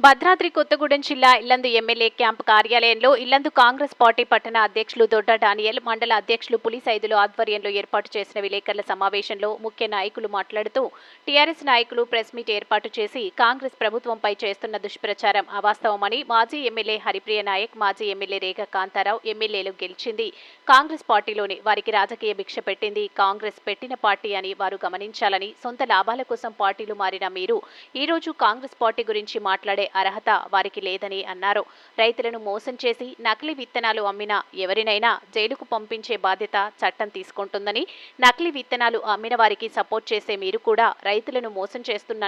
భద్రాద్రి కొత్తగూడెం జిల్లా Yellandu MLA camp కార్యాలయంలో Yellandu Congress party పట్టణ అధ్యక్షులు దొడ్డ డానియల్ మండల అధ్యక్షులు పులి సైదులు ఆధ్వర్యంలో ఏర్పాటు చేసిన విలేకరుల సమావేశంలో ముఖ్య నాయకులు మాట్లాడుతూ టీఆర్ఎస్ నాయకులు ప్రెస్ మీట్ ఏర్పాటు చేసి కాంగ్రెస్ ప్రభుత్వంపై చేస్తున్న దుష్ప్రచారం అవాస్తవమని మాజీ ఎమ్మెల్యే హరిప్రియ నాయక్ మాజీ ఎమ్మెల్యే రేఖ కాంతారావు ఎమ్మెల్యేలు గెలిచింది. కాంగ్రెస్ పార్టీలోనే వారికి రాజకీయ భిక్ష పెట్టింది. కాంగ్రెస్ పెట్టిన పార్టీ అని వారు గమనించాలని సొంత లాభాల కోసం పార్టీలు మారిన మీరు ఈరోజు కాంగ్రెస్ పార్టీ గురించి మాట్లాడే అర్హత వారికి లేదని అన్నారు. రైతులను మోసం చేసి నకిలీ విత్తనాలు అమ్మిన ఎవరినైనా జైలుకు పంపించే బాధ్యత చట్టం తీసుకుంటుందని నకిలీ విత్తనాలు అమ్మిన వారికి సపోర్ట్ చేసే మీరు కూడా రైతులను మోసం చేస్తున్న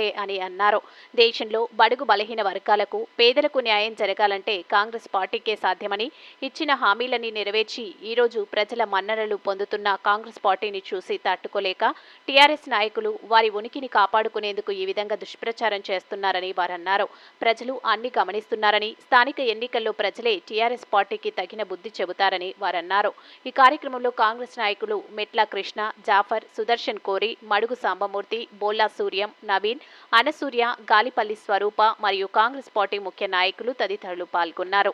అట్టే అని అన్నారు. దేశంలో బడుగు బలహీన వర్గాలకు పేదలకు న్యాయం జరగాలంటే కాంగ్రెస్ పార్టీకే సాధ్యమని ఇచ్చిన హామీలని నెరవేర్చి ఈరోజు ప్రజల మన్ననలు పొందుతున్న కాంగ్రెస్ పార్టీని చూసి తట్టుకోలేక టీఆర్ఎస్ నాయకులు వారి ఉనికిని కాపాడుకునేందుకు ఈ విధంగా దుష్ప్రచారం చేస్తున్నారని వారన్నారు. ప్రజలు అన్ని గమనిస్తున్నారని స్థానిక ఎన్నికల్లో ప్రజలే టీఆర్ఎస్ పార్టీకి తగిన బుద్ధి చెబుతారని వారన్నారు. ఈ కార్యక్రమంలో కాంగ్రెస్ నాయకులు మెట్ల కృష్ణ జాఫర్ సుదర్శన్ కోరి మడుగు సాంబమూర్తి బోల్లా సూర్యం నవీన్ అనసూర్య గాలిపల్లి స్వరూప మరియు కాంగ్రెస్ పార్టీ ముఖ్య నాయకులు తదితరులు పాల్గొన్నారు.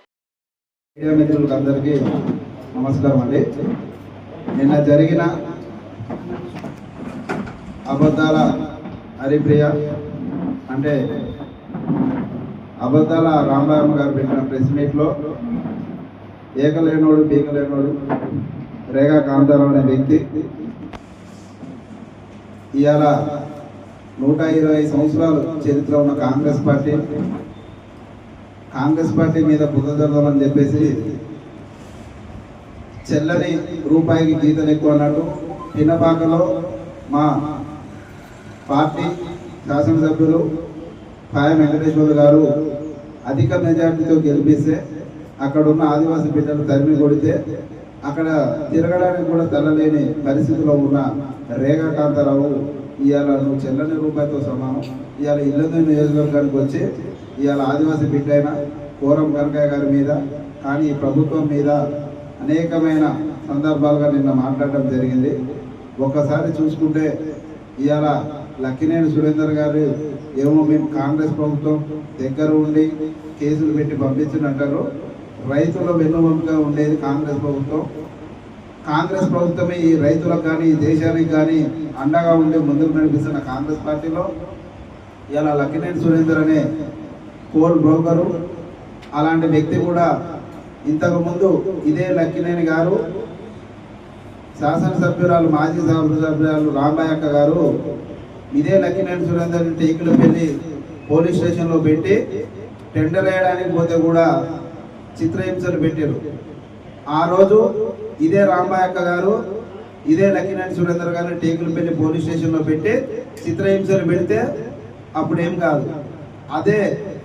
నమస్కారం అండి. నిన్న జరిగిన అబద్ధాల హరిప్రియ అంటే అబద్ధాల రామరామ గారు పెట్టిన ప్రెస్ మీట్లో ఏకలేనోడు పీకలేనోడు రేఖా కాంతారావు అనే వ్యక్తి ఇవాళ నూట ఇరవై సంవత్సరాలు చరిత్ర ఉన్న కాంగ్రెస్ పార్టీ. కాంగ్రెస్ పార్టీ మీద బుద్ధజరదాలని చెప్పేసి చెల్లని రూపాయికి గీతలు ఎక్కువ అన్నట్టు పిన్నపాకలో మా పార్టీ శాసనసభ్యులు పాయ వెంకటేశ్వర్లు గారు అధిక మెజార్టీతో గెలిపిస్తే అక్కడ ఉన్న ఆదివాసీ బిడ్డలు తరిమి కొడితే అక్కడ తిరగడానికి కూడా తెల్లలేని పరిస్థితిలో ఉన్న రేఖాకాంతారావు ఇవాళ నువ్వు చెల్లని రూపాయితో సమానం. ఇవాళ ఇల్లందు నియోజకవర్గానికి వచ్చి ఇవాళ ఆదివాసీ బిడ్డ అయిన కోరం కనకయ్య గారి మీద కానీ ఈ ప్రభుత్వం మీద అనేకమైన సందర్భాలుగా నిన్న మాట్లాడటం జరిగింది. ఒక్కసారి చూసుకుంటే ఇవాళ లక్కినేని సురేందర్ గారు ఏమో మేము కాంగ్రెస్ ప్రభుత్వం దగ్గర ఉండి కేసులు పెట్టి పంపించినట్టారు రైతుల వెన్నువంపుగా ఉండేది కాంగ్రెస్ ప్రభుత్వం. కాంగ్రెస్ ప్రభుత్వమే ఈ రైతులకు కానీ దేశానికి కానీ అండగా ఉండి ముందుకు నడిపిస్తున్న కాంగ్రెస్ పార్టీలో ఇలా లక్కినేని సురేందర్ అనే కోల్ బ్రోకరు అలాంటి వ్యక్తి కూడా ఇంతకుముందు ఇదే లక్కినేని గారు శాసనసభ్యురాలు మాజీ సభ్యురాలు రాంబాయక్క గారు ఇదే లక్కినేని సురేందర్ టేకులు పెళ్ళి పోలీస్ స్టేషన్లో పెట్టి టెండర్ వేయడానికి పోతే కూడా చిత్రహింసలు పెట్టారు ఆ రోజు ఇదే రాంబాయక్క గారు ఇదే లక్కినేని సురేందర్ గారు టేకులపల్లి పోలీస్ స్టేషన్లో పెట్టి చిత్రహింసలు పెడితే అప్పుడు ఏం కాదు. అదే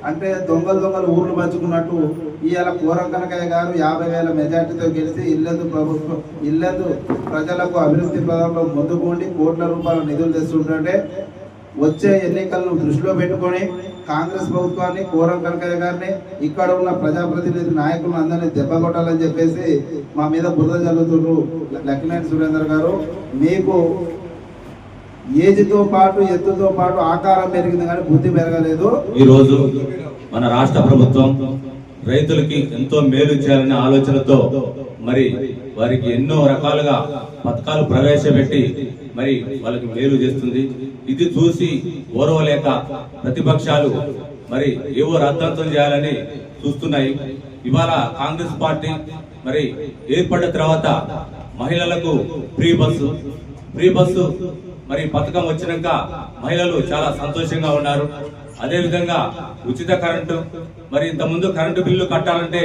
అంటే దొంగలు దొంగలు ఊర్లు పంచుకున్నట్టు ఇవాళ కూరం కనకయ్య గారు యాభై వేల మెజార్టీతో గెలిచి ఇల్లందు ప్రభుత్వం ఇల్లందు ప్రజలకు అభివృద్ధి పదంలో ముందుకుండి కోట్ల రూపాయల నిధులు తెస్తుంటే వచ్చే ఎన్నికలను దృష్టిలో పెట్టుకొని కాంగ్రెస్ ప్రభుత్వాన్ని కోరం కనకయ్య గారిని ఇక్కడ ఉన్న ప్రజాప్రతినిధి నాయకులను అందరినీ దెబ్బ కొట్టాలని చెప్పేసి మా మీద బురద జల్లుతున్నారు లక్ష్మీనారాయణ సురేందర్ గారు. మీకు ఏజ్తో పాటు ఎత్తుతో పాటు ఆకారం పెరిగింది కానీ బుద్ధి పెరగలేదు. ఈ రోజు మన రాష్ట్ర ప్రభుత్వం రైతులకి ఎంతో మేలు చేయాలనే ఆలోచనతో మరి వారికి ఎన్నో రకాలుగా పథకాలు ప్రవేశపెట్టి మరి వాళ్ళకి మేలు చేస్తుంది. ఇది చూసి ఓర్వలేక ప్రతిపక్షాలు మరి ఏవో రద్దంతం చేయాలని చూస్తున్నాయి. ఇవాళ కాంగ్రెస్ పార్టీ మరి ఏర్పడిన తర్వాత మహిళలకు ఫ్రీ బస్సు. ఫ్రీ బస్సు మరి పథకం వచ్చినాక మహిళలు చాలా సంతోషంగా ఉన్నారు. అదేవిధంగా ఉచిత కరెంటు మరి ఇంతకుముందు కరెంటు బిల్లు కట్టాలంటే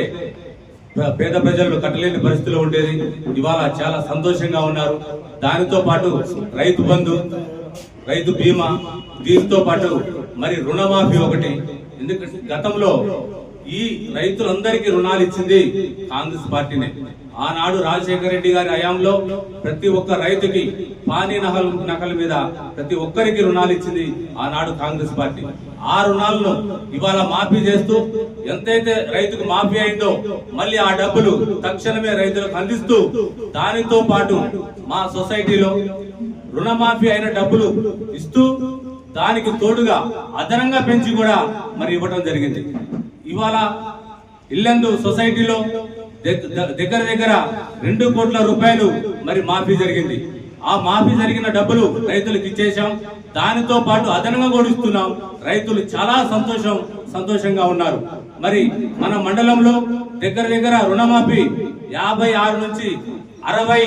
పేద ప్రజలు కట్టలేని పరిస్థితిలో ఉండేది. ఇవాళ చాలా సంతోషంగా ఉన్నారు. దానితో పాటు రైతు బంధు రైతు బీమా దీంతో పాటు మరి రుణమాఫీ ఒకటి. ఎందుకంటే గతంలో ఈ రైతులందరికీ రుణాలు ఇచ్చింది కాంగ్రెస్ పార్టీనే. ఆనాడు రాజశేఖర రెడ్డి గారి హయాంలో ప్రతి ఒక్క రైతుకి పానీ నహల్ నకల మీద ప్రతి ఒక్కరికి రుణాలు ఇచ్చింది ఆనాడు కాంగ్రెస్ పార్టీ. ఆ రుణాలను ఇవాళ మాఫీ చేస్తూ ఎంతైతే రైతుకు మాఫీ అయిందో మళ్ళీ ఆ డబ్బులు తక్షణమే రైతులకు అందిస్తూ దానితో పాటు మా సొసైటీలో రుణమాఫీ అయిన డబ్బులు ఇస్తూ దానికి తోడుగా అదనంగా పెంచి కూడా మరి ఇవ్వడం జరిగింది. ఇవాళ ఇల్లందు సొసైటీలో దగ్గర దగ్గర రెండు కోట్ల రూపాయలు మరి మాఫీ జరిగింది. ఆ మాఫీ జరిగిన డబ్బులు రైతులకు ఇచ్చేసాం దానితో పాటు అదనంగా కూడా ఇస్తున్నాం. రైతులు చాలా సంతోషం సంతోషంగా ఉన్నారు. మరి మన మండలంలో దగ్గర దగ్గర రుణమాఫీ యాభై ఆరు నుంచి అరవై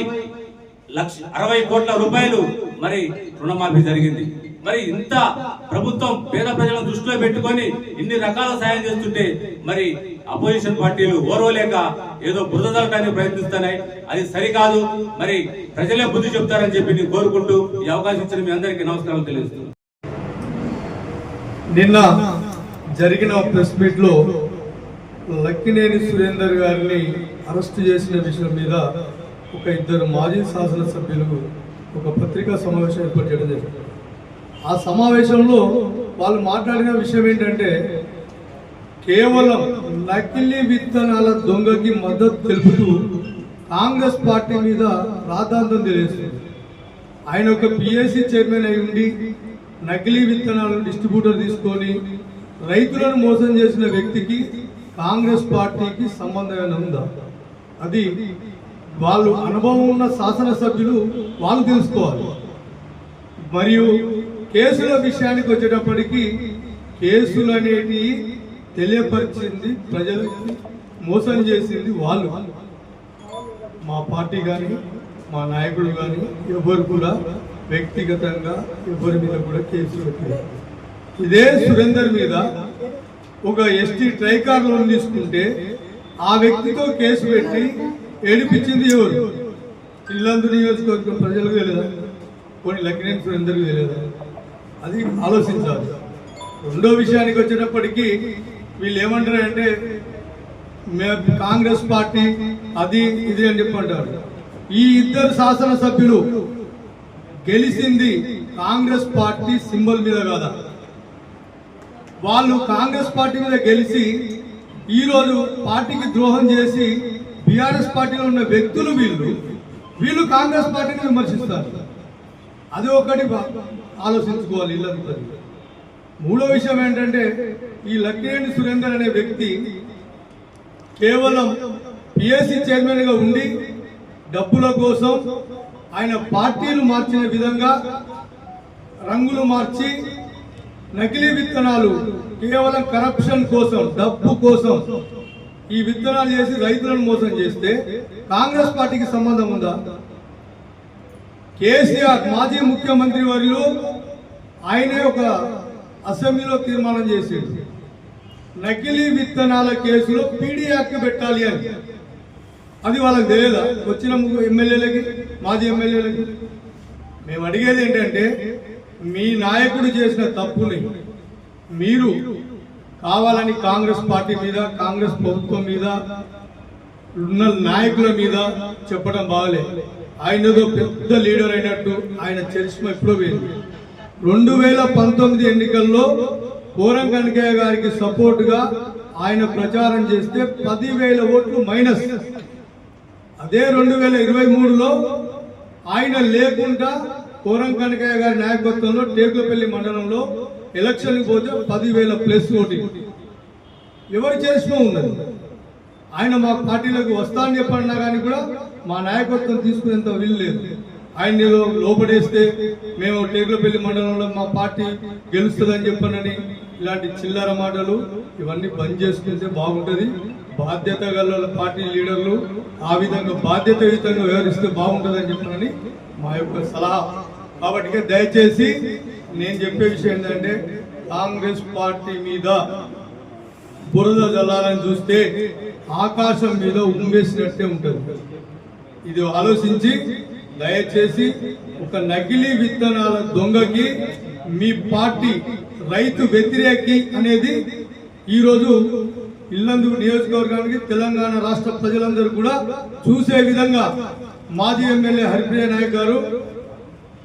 లక్ష అరవై కోట్ల రూపాయలు మరి రుణమాఫీ జరిగింది. మరి ఇంత ప్రభుత్వం పేద ప్రజలను దృష్టిలో పెట్టుకొని ఇన్ని రకాల సాయం చేస్తుంటే మరి అపోజిషన్ పార్టీలు ఓర్వలేక ఏదో బురదలటానికి ప్రయత్నిస్తున్నాయి. అది సరికాదు. మరి ప్రజలే బుద్ధి చెప్తారని చెప్పి నేను కోరుకుంటూ ఈ అవకాశం ఇచ్చిన మీ అందరికీ నమస్కారం తెలియజేస్తున్నాను. నిన్న జరిగిన ప్రెస్ మీట్లో లక్కినేని సురేందర్ గారిని అరెస్టు చేసిన విషయం మీద ఒక ఇద్దరు మాజీ శాసనసభ్యులు ఒక పత్రికా సమావేశం ఏర్పాటు చేయడం జరిగింది. ఆ సమావేశంలో వాళ్ళు మాట్లాడిన విషయం ఏంటంటే కేవలం నకిలీ విత్తనాల దొంగకి మద్దతు తెలుపుతూ కాంగ్రెస్ పార్టీ మీద రాద్ధాంతం తెలియజేస్తుంది. ఆయన ఒక పిఎస్సి చైర్మన్ అయి ఉండి నకిలీ విత్తనాలను డిస్ట్రిబ్యూటర్ తీసుకొని రైతులను మోసం చేసిన వ్యక్తికి కాంగ్రెస్ పార్టీకి సంబంధం ఉందా? అది వాళ్ళు అనుభవం ఉన్న శాసనసభ్యులు వాళ్ళు తెలుసుకోవాలి. మరియు కేసుల విషయానికి వచ్చేటప్పటికి కేసులు అనేటివి తెలియపరిచింది ప్రజలకి మోసం చేసింది వాళ్ళు. మా పార్టీ కానీ మా నాయకుడు కానీ ఎవరు కూడా వ్యక్తిగతంగా ఎవరి మీద కూడా కేసులు పెట్టారు ఇదే సురేందర్ మీద ఒక ఎస్టీ ట్రైకార్ లోన్ తీసుకుంటే ఆ వ్యక్తితో కేసు పెట్టి ఏడిపించింది ఎవరు? ఇల్లందు నియోజకవర్గం ప్రజలకు తెలియదా? కొన్ని లక్కినేని అందరికీ తెలియదా? అది ఆలోచించాలి. రెండో విషయానికి వచ్చినప్పటికీ వీళ్ళు ఏమంటారంటే మేము కాంగ్రెస్ పార్టీ అది ఇది అని చెప్పంటారు. ఈ ఇద్దరు శాసనసభ్యులు గెలిచింది కాంగ్రెస్ పార్టీ సింబల్ మీద కాదా? వాళ్ళు కాంగ్రెస్ పార్టీ మీద గెలిచి ఈరోజు పార్టీకి ద్రోహం చేసి బీఆర్ఎస్ పార్టీలో ఉన్న వ్యక్తులు వీళ్ళు వీళ్ళు కాంగ్రెస్ పార్టీని విమర్శిస్తారు. అది ఒకటి ఆలోచించుకోవాలి ఇల్లంతా మూడో విషయం ఏంటంటే ఈ లక్కినేని సురేందర్ అనే వ్యక్తి కేవలం పిఎస్సి చైర్మన్గా ఉండి డబ్బుల కోసం ఆయన పార్టీలు మార్చిన విధంగా రంగులు మార్చి నకిలీ విత్తనాలు కేవలం కరప్షన్ కోసం డబ్బు కోసం ఈ విత్తనాలు చేసి రైతులను మోసం చేస్తే కాంగ్రెస్ పార్టీకి సంబంధం ఉందా? కేసీఆర్ మాజీ ముఖ్యమంత్రి వర్యులు ఆయనే ఒక అసెంబ్లీలో తీర్మానం చేసేది నకిలీ విత్తనాల కేసులో పీడీ యాక్ట్ పెట్టాలి అని. అది వాళ్ళకి తెలియదా? వచ్చిన ఎమ్మెల్యేలకి మాజీ ఎమ్మెల్యేలకి? మేము అడిగేది ఏంటంటే మీ నాయకుడు చేసిన తప్పుని మీరు కావాలని కాంగ్రెస్ పార్టీ మీద కాంగ్రెస్ ప్రభుత్వం మీద ఉన్న నాయకుల మీద చెప్పడం బాగలే. ఆయన ఏదో పెద్ద లీడర్ అయినట్టు ఆయన చరిష్మ ఎప్పుడో పోయింది. రెండు వేల పంతొమ్మిది ఎన్నికల్లో కోరం కనకయ్య గారికి సపోర్ట్గా ఆయన ప్రచారం చేస్తే పదివేల ఓట్లు మైనస్. అదే రెండు వేల ఇరవై మూడులో ఆయన లేకుండా కోరం కనకయ్య గారి నాయకత్వంలో టేకులపల్లి మండలంలో ఎలక్షన్ పోతే పదివేల ప్లస్ ఓటింగ్ ఎవరు చేసినా ఉన్నది ఆయన మా పార్టీలోకి వస్తానని చెప్పన్నా కానీ కూడా మా నాయకత్వం తీసుకునేంత వీలు లేదు. ఆయన ఏదో లోపడేస్తే మేము టేకులపల్లి మండలంలో మా పార్టీ గెలుస్తుందని చెప్పనని ఇలాంటి చిల్లర మాటలు ఇవన్నీ బంద్ చేసుకుంటే బాగుంటుంది. బాధ్యత గల పార్టీ లీడర్లు ఆ విధంగా బాధ్యతయుతంగా వ్యవహరిస్తే బాగుంటుందని చెప్పనని మా యొక్క సలహా. కాబట్టి దయచేసి నేను చెప్పే విషయం ఏంటంటే కాంగ్రెస్ పార్టీ మీద బురద జల్లాలని చూస్తే ఆకాశం మీద ఉమ్మేసినట్టే ఉంటుంది. ఇది ఆలోచించి దయచేసి ఒక నకిలీ విత్తనాల దొంగకి మీ పార్టీ రైతు వ్యతిరేకి అనేది ఈరోజు ఇల్లందు నియోజకవర్గానికి తెలంగాణ రాష్ట్ర ప్రజలందరూ కూడా చూసే విధంగా మాజీ ఎమ్మెల్యే హరిప్రియ నాయక్ గారు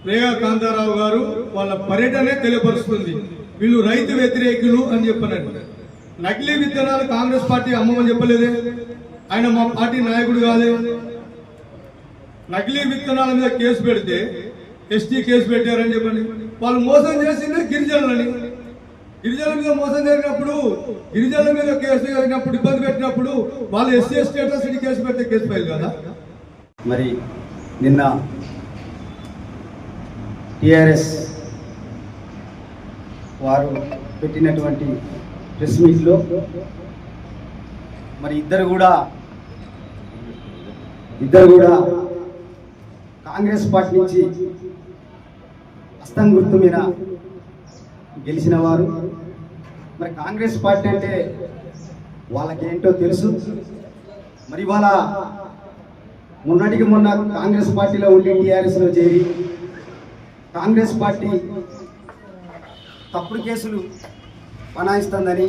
రేగా కాంతారావు గారు వాళ్ళ పర్యటనే తెలియపరుస్తుంది. వీళ్ళు రైతు వ్యతిరేకులు అని చెప్పనండి. నకిలీ విత్తనాలు కాంగ్రెస్ పార్టీ అమ్మమని చెప్పలేదే. ఆయన మా పార్టీ నాయకుడు కాదే. నకిలీ విత్తనాల మీద కేసు పెడితే ఎస్టీ కేసు పెట్టారని చెప్పండి వాళ్ళు మోసం చేసింది గిరిజనులని. గిరిజనుల మీద మోసం జరిగినప్పుడు గిరిజనుల మీద కేసు జరిగినప్పుడు ఇబ్బంది పెట్టినప్పుడు వాళ్ళు ఎస్సీ స్టేటస్ కేసు పెడితే కేసు ఫైల్ కదా? మరి నిన్న టిఆర్ఎస్ వారు పెట్టినటువంటి ప్రెస్ మీట్లో మరి ఇద్దరు కూడా ఇద్దరు కూడా కాంగ్రెస్ పార్టీ నుంచి హస్తం గుర్తు మీద గెలిచిన వారు. మరి కాంగ్రెస్ పార్టీ అంటే వాళ్ళకేంటో తెలుసు. మరి వాళ్ళ మొన్నటికి మొన్న కాంగ్రెస్ పార్టీలో ఉండి టీఆర్ఎస్లో చేరి కాంగ్రెస్ పార్టీ తప్పుడు కేసులు బనాయిస్తుందని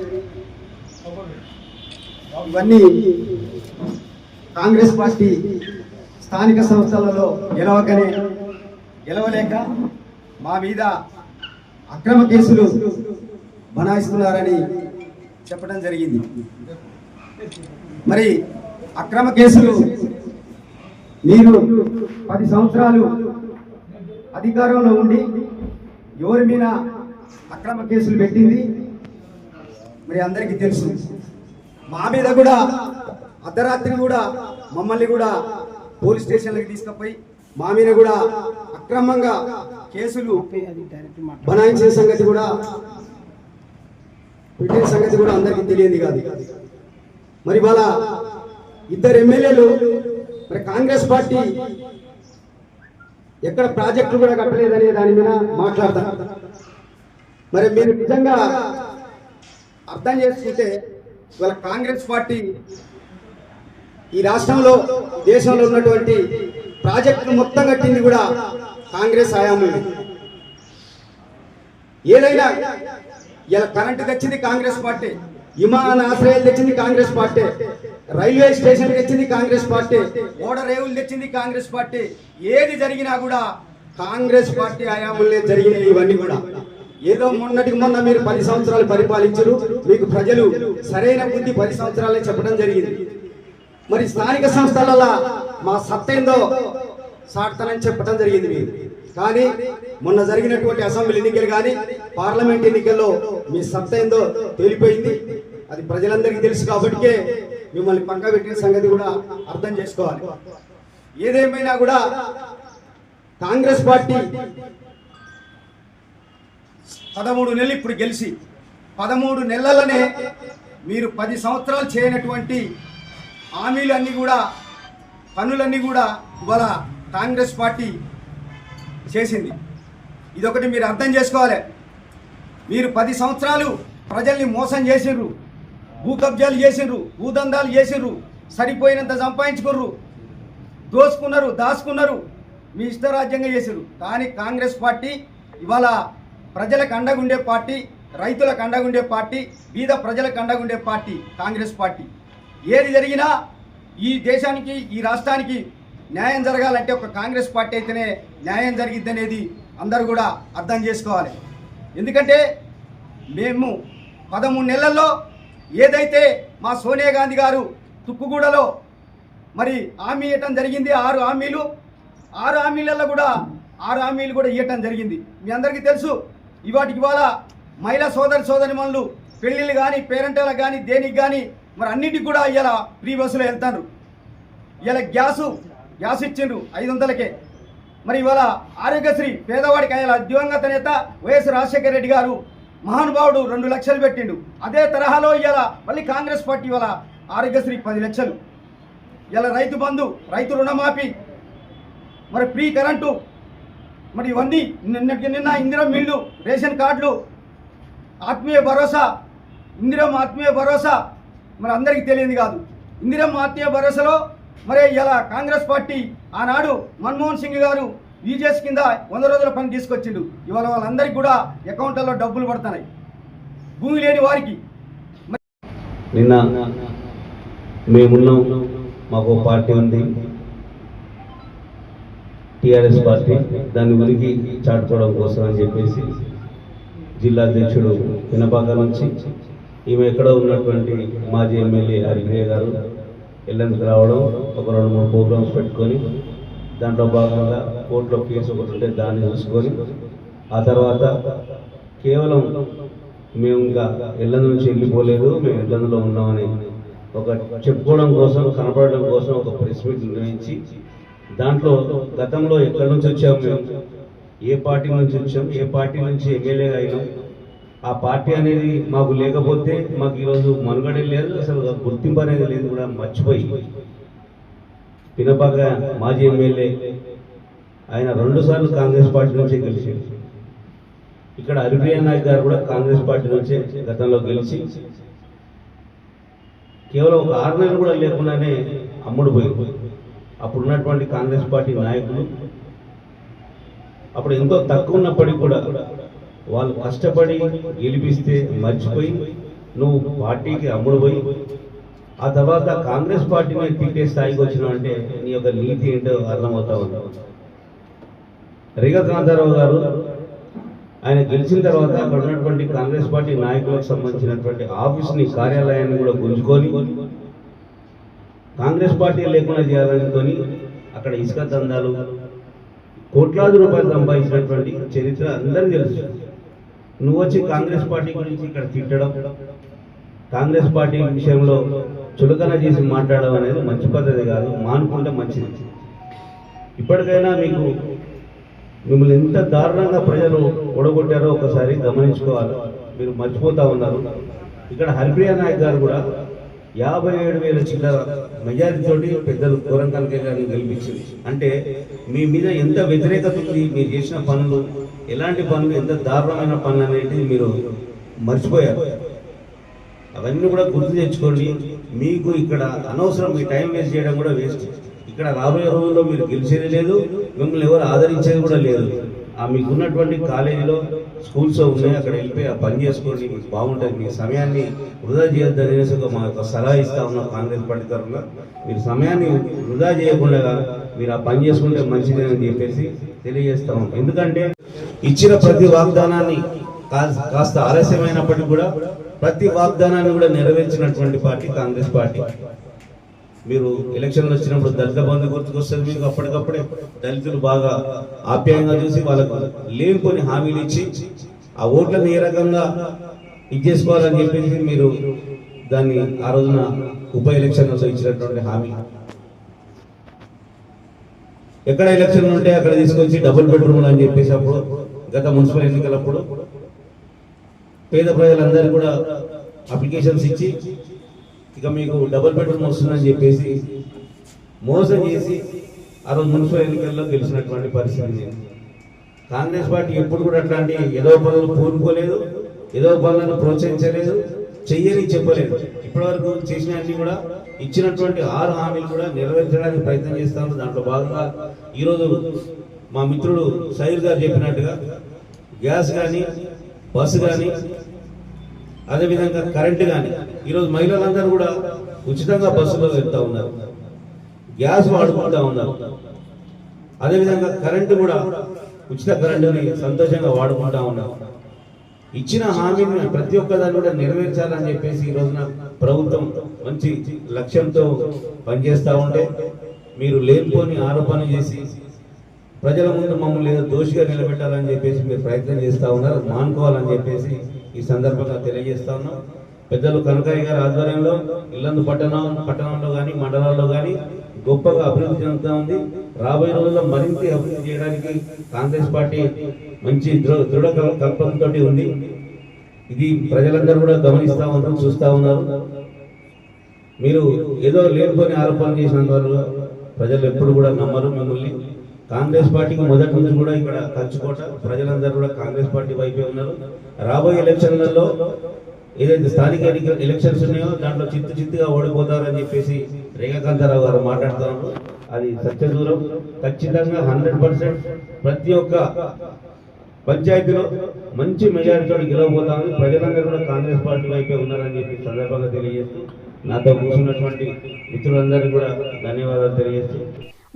ఇవన్నీ కాంగ్రెస్ పార్టీ స్థానిక సంస్థలలో గెలవకనే గెలవలేక మా మీద అక్రమ కేసులు బనాయిస్తున్నారని చెప్పడం జరిగింది. మరి అక్రమ కేసులు మీరు పది సంవత్సరాలు అధికారంలో ఉండి ఎవరి మీద అక్రమ కేసులు పెట్టింది? మరి అందరికీ తెలుసు. మా మీద కూడా అర్ధరాత్రి కూడా మమ్మల్ని కూడా పోలీస్ స్టేషన్లకు తీసుకుపోయి మా మీద కూడా అక్రమంగా కేసులు బనాయించిన సంగతి కూడా పెట్టిన సంగతి కూడా అందరికీ తెలియదు కాదు. మరి వాళ్ళ ఇద్దరు ఎమ్మెల్యేలు మరి కాంగ్రెస్ పార్టీ ఎక్కడ ప్రాజెక్టులు కూడా కట్టలేదనే దాని మీద మాట్లాడతారు మరి మీరు నిజంగా అర్థం చేసుకుంటే ఇవాళ కాంగ్రెస్ పార్టీ ఈ రాష్ట్రంలో దేశంలో ఉన్నటువంటి ప్రాజెక్టులు మొత్తం కట్టింది కూడా కాంగ్రెస్ హయాంలో ఏదైనా ఇలా కరెంటు తెచ్చింది కాంగ్రెస్ పార్టీ విమానాశ్రయాలు తెచ్చింది కాంగ్రెస్ పార్టీ రైల్వే స్టేషన్ తెచ్చింది కాంగ్రెస్ పార్టీ. ఓడ రేవులు తెచ్చింది కాంగ్రెస్ పార్టీ. ఏది జరిగినా కూడా కాంగ్రెస్ పార్టీ హయాంలో జరిగినాయి ఇవన్నీ కూడా. ఏదో మొన్నటికి మొన్న మీరు పది సంవత్సరాలు పరిపాలించరు. మీకు ప్రజలు సరైన బుద్ధి పది సంవత్సరాలే చెప్పడం జరిగింది. మరి స్థానిక సంస్థలలో మా సత్తేందో సాడతానని చెప్పడం జరిగింది మీరు కానీ మొన్న జరిగినటువంటి అసెంబ్లీ ఎన్నికలు కానీ పార్లమెంట్ ఎన్నికల్లో మీ సత్తైందో ఏందో తేలిపోయింది. అది ప్రజలందరికీ తెలుసు కాబట్టికే మిమ్మల్ని పక్క పెట్టిన సంగతి కూడా అర్థం చేసుకోవాలి. ఏదేమైనా కూడా కాంగ్రెస్ పార్టీ పదమూడు నెలలు ఇప్పుడు గెలిచి పదమూడు నెలలనే మీరు పది సంవత్సరాలు చేయనటువంటి హామీలన్నీ కూడా పనులన్నీ కూడా ఇవాళ కాంగ్రెస్ పార్టీ చేసింది. ఇదొకటి మీరు అర్థం చేసుకోవాలి. మీరు పది సంవత్సరాలు ప్రజల్ని మోసం చేసిండ్రు భూ కబ్జాలు చేసిండ్రు భూదందాలు చేసిండ్రు సరిపోయినంత సంపాదించుకుర్రు దోసుకున్నారు దాచుకున్నారు మీ ఇష్టరాజ్యంగా చేసారు కానీ కాంగ్రెస్ పార్టీ ఇవాళ ప్రజలకు అండగుండే పార్టీ రైతులకు అండగుండే పార్టీ బీద ప్రజలకు అండగుండే పార్టీ కాంగ్రెస్ పార్టీ. ఏది జరిగినా ఈ దేశానికి ఈ రాష్ట్రానికి న్యాయం జరగాలంటే ఒక కాంగ్రెస్ పార్టీ అయితేనే న్యాయం జరిగిద్ది అనేది అందరూ కూడా అర్థం చేసుకోవాలి. ఎందుకంటే మేము పదమూడు నెలల్లో ఏదైతే మా సోనియా గాంధీ గారు తుక్కుగూడలో మరి హామీ ఇవ్వటం జరిగింది ఆరు హామీలు ఆరు హామీలలో కూడా ఆరు హామీలు కూడా ఇవ్వటం జరిగింది. మీ అందరికీ తెలుసు ఇవాటికి ఇవాళ మహిళా సోదరి సోదరి మనులు పెళ్ళిళ్ళు కానీ పేరెంటాలకు కానీ దేనికి కానీ మరి అన్నిటికి కూడా ఇలా ఫ్రీ బస్సులో వెళ్తారు ఇలా గ్యాసు గ్యాస్ ఇచ్చిండ్రు ఐదు వందలకే. మరి ఇవాళ ఆరోగ్యశ్రీ పేదవాడికి అయ్యేలా దివంగత నేత వైఎస్ రాజశేఖర రెడ్డి గారు మహానుభావుడు రెండు లక్షలు పెట్టిండు. అదే తరహాలో ఇవాళ మళ్ళీ కాంగ్రెస్ పార్టీ ఇవాళ ఆరోగ్యశ్రీ పది లక్షలు. ఇలా రైతు బంధు రైతు రుణమాఫీ మరి ఫ్రీ కరెంటు మరి ఇవన్నీ నిన్నటికి నిన్న ఇందిరం మిల్లు రేషన్ కార్డులు ఆత్మీయ భరోసా ఇందిరం ఆత్మీయ భరోసా మరి అందరికీ తెలియదు కాదు. ఇందిరం ఆత్మీయ భరోసాలో మరి ఇలా కాంగ్రెస్ పార్టీ ఆనాడు మన్మోహన్ సింగ్ గారు ఈజీఎస్ కింద వంద రోజుల పని తీసుకొచ్చిండు. ఇవాళ వాళ్ళందరికీ కూడా అకౌంట్లలో డబ్బులు పడుతున్నాయి. భూమి లేని వారికి. నిన్న మేమున్నాం. మాకు పార్టీ ఉంది. TRS party. దాని ఉనికి చాటుకోవడం కోసం అని చెప్పేసి జిల్లా అధ్యక్షుడు వినపాక నుంచి ఈమె ఎక్కడ ఉన్నటువంటి మాజీ ఎమ్మెల్యే హరిప్రియ గారు ఎల్లందుకు రావడం ఒక రెండు మూడు ప్రోగ్రామ్స్ పెట్టుకొని దాంట్లో భాగంగా కోర్టులో కేసు ఒకటి ఉంటే దాన్ని చూసుకొని ఆ తర్వాత కేవలం మేము ఇంకా ఇళ్ళ నుంచి వెళ్ళిపోలేదు మేము ఇళ్ళలో ఉన్నామని ఒక చెప్పుకోవడం కోసం కనపడడం కోసం ఒక ప్రెస్ మీట్ నిర్వహించి దాంట్లో గతంలో ఎక్కడి నుంచి వచ్చాము మేము? ఏ పార్టీ నుంచి వచ్చాం ఏ పార్టీ నుంచి ఎమ్మెల్యే అయినాం? ఆ పార్టీ అనేది మాకు లేకపోతే మాకు ఈరోజు మనుగడే లేదు అసలు గుర్తింపు అనేది లేదు కూడా మర్చిపోయి. పినపాక మాజీ ఎమ్మెల్యే ఆయన రెండు సార్లు కాంగ్రెస్ పార్టీ నుంచే గెలిచి ఇక్కడ హరిప్రియ నాయక్ గారు కూడా కాంగ్రెస్ పార్టీ నుంచే గతంలో గెలిచి కేవలం ఒక ఆరు నెలలు కూడా లేకుండానే అమ్ముడు పోయింది అప్పుడు ఉన్నటువంటి కాంగ్రెస్ పార్టీ నాయకులు అప్పుడు ఎంతో తక్కువ ఉన్నప్పటికీ కూడా వాళ్ళు కష్టపడి గెలిపిస్తే మర్చిపోయి నువ్వు పార్టీకి అమ్ముడు పోయి ఆ తర్వాత కాంగ్రెస్ పార్టీని తిట్టే స్థాయికి వచ్చినావు అంటే నీ యొక్క నీతి ఏంటో అర్థమవుతా ఉంటావు రేగా గారు ఆయన గెలిచిన తర్వాత అక్కడ ఉన్నటువంటి కాంగ్రెస్ పార్టీ నాయకులకు సంబంధించినటువంటి ఆఫీస్ని కార్యాలయాన్ని కూడా గుంజుకొని కాంగ్రెస్ పార్టీ లేకుండా చేయాలనుకొని అక్కడ ఇసుక దందాలు కోట్లాది రూపాయలు సంపాదించినటువంటి చరిత్ర అందరికీ తెలుసు. నువ్వు వచ్చి కాంగ్రెస్ పార్టీ గురించి ఇక్కడ తిట్టడం కాంగ్రెస్ పార్టీ విషయంలో చులకన చేసి మాట్లాడడం అనేది మంచి పద్ధతి కాదు మానుకుంటే మంచిది. ఇప్పటికైనా మీకు మిమ్మల్ని ఎంత దారుణంగా ప్రజలు ఒడగొట్టారో ఒకసారి గమనించుకోవాలి. మీరు మర్చిపోతా ఉన్నారు. ఇక్కడ హరిప్రియ నాయక్ గారు కూడా యాభై ఏడు వేల చిల్లర మెజారిటీతోటి పెద్దలు కోరంకల్కే గారిని గెలిపించింది. అంటే మీ మీద ఎంత వ్యతిరేకత ఉంది మీరు చేసిన పనులు ఎలాంటి పనులు ఎంత దారుణమైన పనులు అనేది మీరు మర్చిపోయారు. అవన్నీ కూడా గుర్తు తెచ్చుకోండి. మీకు ఇక్కడ అనవసరం మీ టైం వేస్ట్ చేయడం కూడా వేస్ట్. ఇక్కడ రాబోయే రోజుల్లో మీరు గెలిచేది లేదు. మిమ్మల్ని ఎవరు ఆదరించేది కూడా లేదు. ఆ మీకున్నటువంటి కాలేజీలో స్కూల్స్ ఉన్నాయి అక్కడ వెళ్ళిపోయి ఆ పని చేసుకోండి మీకు బాగుంటుంది. మీ సమయాన్ని వృధా చేయొద్దు అనేసి ఒక మా యొక్క సలహా ఇస్తా ఉన్నాం కాంగ్రెస్ పార్టీ తరఫున. మీరు సమయాన్ని వృధా చేయకుండా మీరు ఆ పని చేసుకుంటే మంచిదేనని చెప్పేసి తెలియజేస్తాం ఎందుకంటే ఇచ్చిన ప్రతి వాగ్దానాన్ని కాస్త- కాస్త ఆలస్యమైనప్పటికీ కూడా ప్రతి వాగ్దానాన్ని కూడా నెరవేర్చినటువంటి పార్టీ కాంగ్రెస్ పార్టీ. మీరు ఎలక్షన్లు వచ్చినప్పుడు దళిత బంధు గుర్తుకొస్తుంది మీకు అప్పటికప్పుడే. దళితులు బాగా ఆప్యాయంగా చూసి వాళ్ళకు లేనిపోని హామీలు ఇచ్చి ఆ ఓట్లను ఏ రకంగా ఇచ్చేసుకోవాలని చెప్పేసి మీరు దాన్ని ఆ రోజున ఉప ఎలక్షన్ ఇచ్చినటువంటి హామీ. ఎక్కడ ఎలక్షన్ ఉంటే అక్కడ తీసుకొచ్చి డబుల్ బెడ్రూమ్ అని చెప్పేసి అప్పుడు గత మున్సిపల్ ఎన్నికలప్పుడు పేద ప్రజలందరూ కూడా అప్లికేషన్స్ ఇచ్చి ఇక మీకు డబుల్ బెడ్రూమ్ వస్తుందని చెప్పేసి మోసం చేసి ఆ రోజు మున్సిపల్ ఎన్నికల్లో గెలిచినటువంటి పరిస్థితి కాంగ్రెస్ పార్టీ ఎప్పుడు కూడా అట్లాంటి ఏదో పనులు పూనుకోలేదు ఏదో పనులను ప్రోత్సహించలేదు చెయ్యని చెప్పలేదు. ఇప్పటివరకు చేసిన అన్ని కూడా ఇచ్చినటువంటి ఆరు హామీలు కూడా నెరవేర్చడానికి ప్రయత్నం చేస్తాము దాంట్లో భాగంగా ఈరోజు మా మిత్రుడు సైర్ గారు చెప్పినట్టుగా గ్యాస్ కానీ బస్సు కానీ అదేవిధంగా కరెంటు కానీ ఈరోజు మహిళలందరూ కూడా ఉచితంగా బస్సులో వెళ్తా ఉన్నారు. గ్యాస్ వాడుకుంటా ఉన్నారు. అదేవిధంగా కరెంటు కూడా ఉచిత కరెంటుని సంతోషంగా వాడుకుంటా ఉన్నారు. ఇచ్చిన హామీని ప్రతి ఒక్కదాన్ని కూడా నెరవేర్చాలని చెప్పేసి ఈ రోజున ప్రభుత్వం మంచి లక్ష్యంతో పనిచేస్తూ ఉంటే మీరు లేనిపోని ఆరోపణ చేసి ప్రజల ముందు మమ్మల్ని ఏదో దోషిగా నిలబెట్టాలని చెప్పేసి మీరు ప్రయత్నం చేస్తూ ఉన్నారు మానుకోవాలని చెప్పేసి ఈ సందర్భంగా తెలియజేస్తా ఉన్నాం. పెద్దలు కనకయ్య గారి ఆధ్వర్యంలో ఇల్లందు పట్టణం పట్టణంలో కానీ మండలాల్లో కానీ గొప్పగా అభివృద్ధి చెందుతా ఉంది. రాబోయే రోజుల్లో మరింత అభివృద్ధి చేయడానికి కాంగ్రెస్ పార్టీ మంచి దృఢ దృఢ కల్పనతో ఉంది. ఇది ప్రజలందరూ కూడా గమనిస్తూ ఉన్నారు చూస్తా ఉన్నారు. మీరు ఏదో లేనిపోని ఆరోపణలు చేసినందువల్ల ప్రజలు ఎప్పుడు కూడా నమ్మరు మిమ్మల్ని. కాంగ్రెస్ పార్టీకి మొదటి నుంచి కూడా ఇక్కడ కంచుకోట ప్రజలందరూ కూడా కాంగ్రెస్ పార్టీ వైపే ఉన్నారు. రాబోయే ఎలక్షన్లలో ఏదైతే స్థానిక ఎన్నిక- ఎలక్షన్స్ ఉన్నాయో దాంట్లో చిత్తు చిత్తుగా ఓడిపోతారని చెప్పేసి రేఖాకాంతారావు గారు మాట్లాడుతున్నారు. అది సత్య దూరం ఖచ్చితంగా హండ్రెడ్ పర్సెంట్ ప్రతి ఒక్క పంచాయతీలో మంచి మెజారిటీతో గెలవబోతామని ప్రజలందరూ కూడా కాంగ్రెస్ పార్టీ వైపే ఉన్నారని చెప్పి సందర్భంగా తెలియజేస్తూ నాతో కూర్చున్నటువంటి మిత్రులందరికీ కూడా ధన్యవాదాలు తెలియజేస్తూ.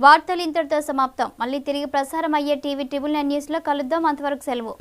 వార్తలు ఇంతటితో సమాప్తం. మళ్ళీ తిరిగి ప్రసారం అయ్యే టీవీ ట్రిబుల్ నైన్ న్యూస్లో కలుద్దాం. అంతవరకు సెలవు.